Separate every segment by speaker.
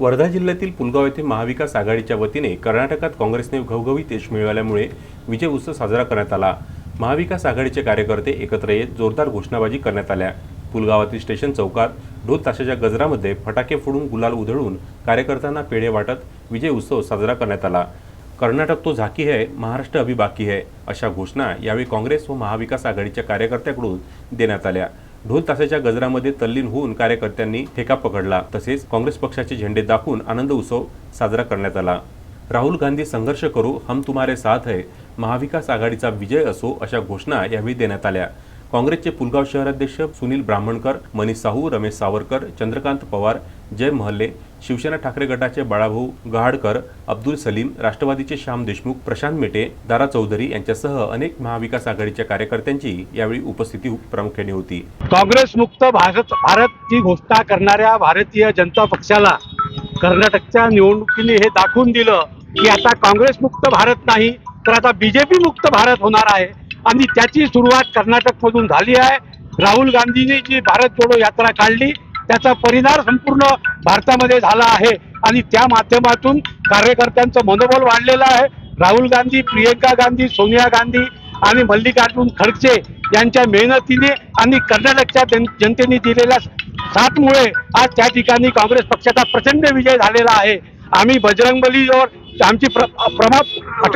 Speaker 1: वर्धा जिल्ह्यातील पुलगाव येथे महाविकास आघाडीच्या वतीने कर्नाटकात काँग्रेसने घवघवीत यश मिळवल्यामुळे विजय उत्सव साजरा करण्यात आला. महाविकास आघाडीचे कार्यकर्ते एकत्र येत जोरदार घोषणाबाजी करण्यात आल्या. पुलगावातील स्टेशन चौकात ढोल ताशाच्या गजरामध्ये फटाके फोडून गुलाल उधळून कार्यकर्त्यांना पेढे वाटत विजय उत्सव साजरा करण्यात आला. कर्नाटक तो झाकी है महाराष्ट्र अभिबाकी है अशा घोषणा यावेळी काँग्रेस व महाविकास आघाडीच्या कार्यकर्त्याकडून देण्यात आल्या. ढोल तासाच्या गजरामध्ये तल्लीन होऊन कार्यकर्त्यांनी ठेका पकडला. तसेच काँग्रेस पक्षाचे झेंडे दाखवून आनंद उत्सव साजरा करण्यात आला. राहुल गांधी संघर्ष करू हम तुम्हारे साथ है महाविकास आघाडीचा विजय असो अशा घोषणा यावेळी देण्यात आल्या. काँग्रेसचे पुलगाव शहराध्यक्ष सुनील ब्राह्मणकर मनीष साहू रमेश सावरकर चंद्रकांत पवार जय महल्ले शिवसेना ठाकरे गटाचे बाळाभाऊ गहाडकर अब्दुल सलीम राष्ट्रवादीचे श्याम देशमुख प्रशांत मेटे दारा चौधरी यांच्यासह अनेक महाविकास आघाडीच्या कार्यकर्त्यांची यावेळी उपस्थिती प्रामुख्याने होती.
Speaker 2: काँग्रेस मुक्त भारत भारतची घोषणा करणाऱ्या भारतीय जनता पक्षाला कर्नाटकच्या निवडणुकीने हे दाखवून दिलं की आता काँग्रेस मुक्त भारत नाही तर आता बीजेपी मुक्त भारत होणार आहे. आणि त्याची सुरुवात कर्नाटकमधून झाली आहे. राहुल गांधींनी जी भारत जोडो यात्रा काढली त्याचा परिणाम संपूर्ण भारतामध्ये झाला आहे. आणि त्या माध्यमातून कार्यकर्त्यांचं मनोबल वाढलेलं आहे. राहुल गांधी प्रियंका गांधी सोनिया गांधी आणि मल्लिकार्जुन खडसे यांच्या मेहनतीने आणि कर्नाटकच्या जन- जनतेने दिलेल्या साथमुळे आज त्या ठिकाणी काँग्रेस पक्षाचा प्रचंड विजय झालेला आहे. आम्ही बजरंगबलीवर आमची प्र प्रमा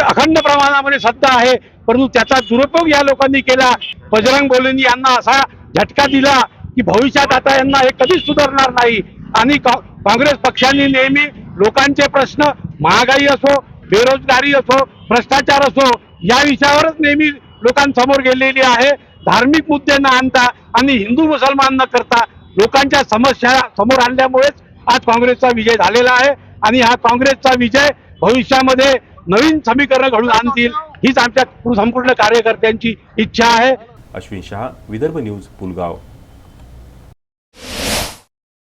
Speaker 2: अखंड प्रमाणामध्ये सत्ता आहे. परंतु त्याचा दुरुपयोग या लोकांनी केला. बजरंग बोलेंनी यांना असा झटका दिला की भविष्यात आता यांना हे कधीच सुधारणार नाही. आणि काँग्रेस पक्षांनी नेहमी लोकांचे प्रश्न महागाई असो बेरोजगारी असो भ्रष्टाचार असो या विषयावरच नेहमी लोकांसमोर गेलेली आहे. धार्मिक मुद्दे न आणता आणि हिंदू मुसलमान न करता लोकांच्या समस्या समोर आणल्यामुळेच आज काँग्रेसचा विजय झालेला आहे. आणि हा काँग्रेसचा विजय भविष्यामध्ये नवीन समीकरण घडून आणतील. हीच आमच्या संपूर्ण कार्यकर्त्यांची इच्छा आहे.
Speaker 1: अश्विन शहा विदर्भ न्यूज पुलगाव.